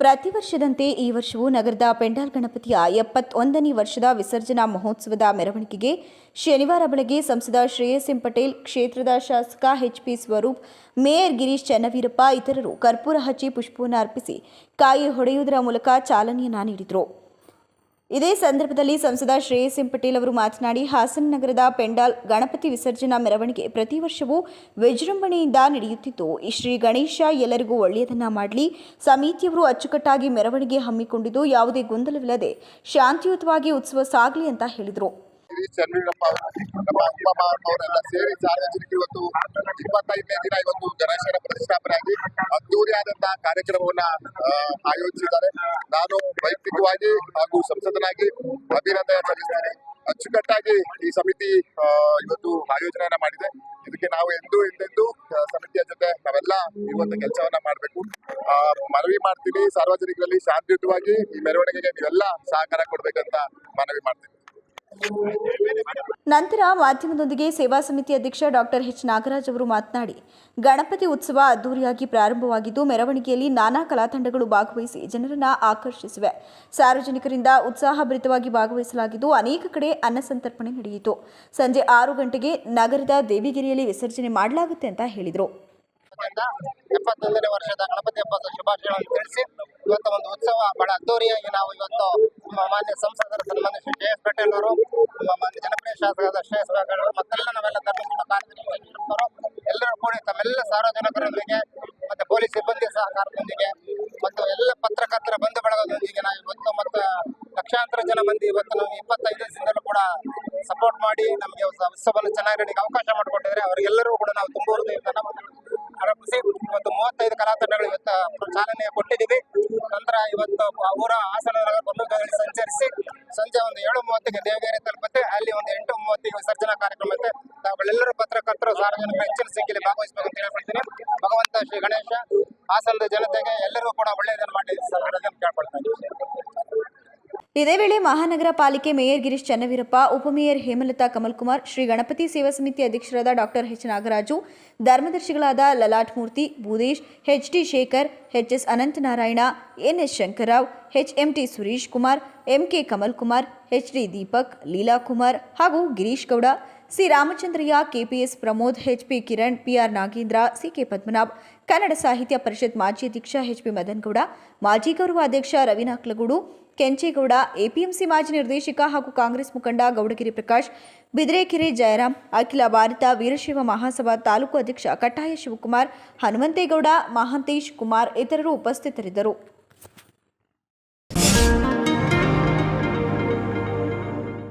ಪ್ರತಿ ವರ್ಷದಂತೆ ಈ ವರ್ಷವೂ ನಗರದ ಪೆಂಡಾಲ್ ಗಣಪತಿಯ ಎಪ್ಪತ್ತೊಂದನೇ ವರ್ಷದ ವಿಸರ್ಜನಾ ಮಹೋತ್ಸವದ ಮೆರವಣಿಗೆಗೆ ಶನಿವಾರ ಬೆಳಗ್ಗೆ ಸಂಸದ ಶ್ರೇಯಸ್ ಎಂ ಪಟೇಲ್, ಕ್ಷೇತ್ರದ ಶಾಸಕ ಎಚ್ಪಿ ಸ್ವರೂಪ್, ಮೇಯರ್ ಗಿರೀಶ್ ಚನ್ನವೀರಪ್ಪ, ಇತರರು ಕರ್ಪೂರ ಹಚ್ಚಿ ಪುಷ್ಪವನ್ನು ಅರ್ಪಿಸಿ ಕಾಯಿ ಹೊಡೆಯುವುದರ ಮೂಲಕ ಚಾಲನೆಯನ್ನ ನೀಡಿದರು. ಇದೇ ಸಂದರ್ಭದಲ್ಲಿ ಸಂಸದ ಶ್ರೇಯಸ್ ಎಂ ಪಟೇಲ್ ಅವರು ಮಾತನಾಡಿ, ಹಾಸನ ನಗರದ ಪೆಂಡಾಲ್ ಗಣಪತಿ ವಿಸರ್ಜನಾ ಮೆರವಣಿಗೆ ಪ್ರತಿ ವರ್ಷವೂ ವಿಜೃಂಭಣೆಯಿಂದ ನಡೆಯುತ್ತಿದ್ದು ಈ ಶ್ರೀ ಗಣೇಶ ಎಲ್ಲರಿಗೂ ಒಳ್ಳೆಯದನ್ನ ಮಾಡಲಿ, ಸಮಿತಿಯವರು ಅಚ್ಚುಕಟ್ಟಾಗಿ ಮೆರವಣಿಗೆ ಹಮ್ಮಿಕೊಂಡಿದ್ದು ಯಾವುದೇ ಗೊಂದಲವಿಲ್ಲದೆ ಶಾಂತಿಯುತವಾಗಿ ಉತ್ಸವ ಸಾಗಲಿ ಅಂತ ಹೇಳಿದರು. ಸೇರಿ ದಿನ ಇವತ್ತು ಗಣೇಶನ ಪ್ರತಿಷ್ಠಾಪನೆಯಾಗಿ ಅದ್ದೂರಿಯಾದಂತಹ ಕಾರ್ಯಕ್ರಮವನ್ನ ಆಯೋಜಿಸಿದ್ದಾರೆ. ನಾನು ವೈಯಕ್ತಿಕವಾಗಿ ಹಾಗೂ ಸಂಸದನಾಗಿ ಅಭಿನಂದನೆ ಸಲ್ಲಿಸ್ತೇನೆ. ಅಚ್ಚುಕಟ್ಟಾಗಿ ಈ ಸಮಿತಿ ಇವತ್ತು ಆಯೋಜನೆಯನ್ನ ಮಾಡಿದೆ. ಇದಕ್ಕೆ ನಾವು ಎಂದೂ ಎಂದೆಂದೂ ಸಮಿತಿಯ ಜೊತೆ ನಾವೆಲ್ಲ ಇರುವಂತ ಕೆಲಸವನ್ನ ಮಾಡಬೇಕು. ಮನವಿ ಮಾಡ್ತೀವಿ ಸಾರ್ವಜನಿಕರಲ್ಲಿ ಶಾಂತಿಯುತವಾಗಿ ಈ ಮೆರವಣಿಗೆಗೆ ನೀವೆಲ್ಲ ಸಹಕಾರ ಕೊಡ್ಬೇಕಂತ ಮನವಿ ಮಾಡ್ತೀನಿ. ನಂತರ ಮಾಧ್ಯಮದೊಂದಿಗೆ ಸೇವಾ ಸಮಿತಿ ಅಧ್ಯಕ್ಷ ಡಾಕ್ಟರ್ ಎಚ್ ನಾಗರಾಜ್ ಅವರು ಮಾತನಾಡಿ, ಗಣಪತಿ ಉತ್ಸವ ಅದ್ದೂರಿಯಾಗಿ ಪ್ರಾರಂಭವಾಗಿದ್ದು, ಮೆರವಣಿಗೆಯಲ್ಲಿ ನಾನಾ ಕಲಾತಂಡಗಳು ಭಾಗವಹಿಸಿ ಜನರನ್ನ ಆಕರ್ಷಿಸಿವೆ. ಸಾರ್ವಜನಿಕರಿಂದ ಉತ್ಸಾಹಭರಿತವಾಗಿ ಭಾಗವಹಿಸಲಾಗಿದ್ದು, ಅನೇಕ ಕಡೆ ಅನ್ನ ಸಂತರ್ಪಣೆ ನಡೆಯಿತು. ಸಂಜೆ ಆರು ಗಂಟೆಗೆ ನಗರದ ದೇವಿಗಿರಿಯಲ್ಲಿ ವಿಸರ್ಜನೆ ಮಾಡಲಾಗುತ್ತೆ ಅಂತ ಹೇಳಿದರು. ಎಪ್ಪತ್ತೊಂದನೇ ವರ್ಷದ ಗಣಪತಿ ಹಬ್ಬದ ಶುಭಾಶಯಗಳನ್ನು ತಿಳಿಸಿ, ಇವತ್ತು ಒಂದು ಉತ್ಸವ ಬಹಳ ಅದ್ದೂರಿಯಾಗಿ ನಾವು ಇವತ್ತು ಮಾನ್ಯ ಸಂಸದರ ಶ್ರೀ ಎಸ್ ಪಟೇಲ್ ಅವರು ನಮ್ಮ ಜನಪ್ರಿಯ ಶಾಸಕರಾದ ಶ್ರೇಯಸ್ ಅವರು ಮತ್ತೆಲ್ಲ ನಾವೆಲ್ಲ ಧರ್ಮಸ್ಥಳ ಕಾರ್ಯಕ್ರಮರು ಎಲ್ಲರೂ ಕೂಡಿ ತಮ್ಮೆಲ್ಲ ಸಾರ್ವಜನಿಕರೊಂದಿಗೆ ಮತ್ತೆ ಪೊಲೀಸ್ ಸಿಬ್ಬಂದಿ ಸಹಕಾರದೊಂದಿಗೆ ಮತ್ತು ಎಲ್ಲ ಪತ್ರಕರ್ತರ ಬಂಧು ಬಳಗದೊಂದಿಗೆ ನಾವು ಇವತ್ತು ಮತ್ತು ಲಕ್ಷಾಂತರ ಜನ ಮಂದಿ ಇವತ್ತು ನಾವು ಇಪ್ಪತ್ತೈದು ದಿವಸದಿಂದಲೂ ಕೂಡ ಸಪೋರ್ಟ್ ಮಾಡಿ ನಮಗೆ ಉತ್ಸವವನ್ನು ಚೆನ್ನಾಗಿ ನಡೀಲಿಕ್ಕೆ ಅವಕಾಶ ಮಾಡಿಕೊಟ್ಟಿದ್ರೆ ಅವರಿಗೆಲ್ಲರೂ ಕೂಡ ನಾವು ತುಂಬ ಹೃದಯದಿಂದ ಆರಂಭಿಸಿ ಇವತ್ತು ಮೂವತ್ತೈದು ಕಲಾತಂಡಗಳು ಇವತ್ತು ಚಾಲನೆ ಕೊಟ್ಟಿದ್ದೀವಿ. ಇವತ್ತು ಊರ ಹಾಸನ ಸಂಚರಿಸಿ ಸಂಜೆ ಒಂದು ಏಳು ಮೂವತ್ತಿಗೆ ದೇವಗೇರಿ ತಲುಪುತ್ತೆ. ಅಲ್ಲಿ ಒಂದು ಎಂಟು ಮೂವತ್ತಿಗೆ ವಿಸರ್ಜನಾ ಕಾರ್ಯಕ್ರಮ ತಾವೆಲ್ಲರೂ ಪತ್ರಕರ್ತರು ಸಾರ್ವಜನಿಕರು ಹೆಚ್ಚಿನ ಸಂಖ್ಯೆಯಲ್ಲಿ ಭಾಗವಹಿಸಬೇಕಂತ ಹೇಳ್ಕೊಳ್ತೀನಿ. ಭಗವಂತ ಶ್ರೀ ಗಣೇಶ, ಹಾಸನದ ಜನತೆಗೆ ಎಲ್ಲರೂ ಕೂಡ ಒಳ್ಳೆಯದನ್ನು ಮಾಡಿ ಅಂತ ಕೇಳ್ಕೊಳ್ತಾ ಇದೇ ವೇಳೆ ಮಹಾನಗರ ಪಾಲಿಕೆ ಮೇಯರ್ ಗಿರೀಶ್ ಚನ್ನವೀರಪ್ಪ, ಉಪಮೇಯರ್ ಹೇಮಲತಾ ಕಮಲ್ಕುಮಾರ್, ಶ್ರೀ ಗಣಪತಿ ಸೇವಾ ಸಮಿತಿ ಅಧ್ಯಕ್ಷರಾದ doctor H Nagaraju ಧರ್ಮದರ್ಶಿಗಳಾದ Lalat Murthy, Bhudesh H T Shekhar H S Ananthanarayana N S Shankararao H M T Suresh Kumar M K Kamal Kumar H D Deepak, Leela Kumar ಹಾಗೂ Girish Gowda, C Ramachandraiah, KPS Pramod H P Kiran, PR Nagendra, CK Padmanabh, Kannada Sahitya Parishat ಮಾಜಿ ಅಧ್ಯಕ್ಷ H P Madan Gowda, ಮಾಜಿ ಗೌರವ ಅಧ್ಯಕ್ಷ ರವಿನಾಕ್ಲಗೂಡು Kenchegowda, APMC ಮಾಜಿ ನಿರ್ದೇಶಕ ಹಾಗೂ ಕಾಂಗ್ರೆಸ್ ಮುಖಂಡ ಗೌಡಗಿರಿ ಪ್ರಕಾಶ್, ಬಿದ್ರೇಕೆರೆ ಜಯರಾಮ್ ಅಖಿಲ ಭಾರತ ವೀರಶೈವ ಮಹಾಸಭಾ ತಾಲೂಕು ಅಧ್ಯಕ್ಷ ಕಟ್ಟಾಯ ಶಿವಕುಮಾರ್, ಹನುಮಂತೇಗೌಡ, ಮಹಾಂತೇಶ್ ಕುಮಾರ್ ಇತರರು ಉಪಸ್ಥಿತರಿದ್ದರು.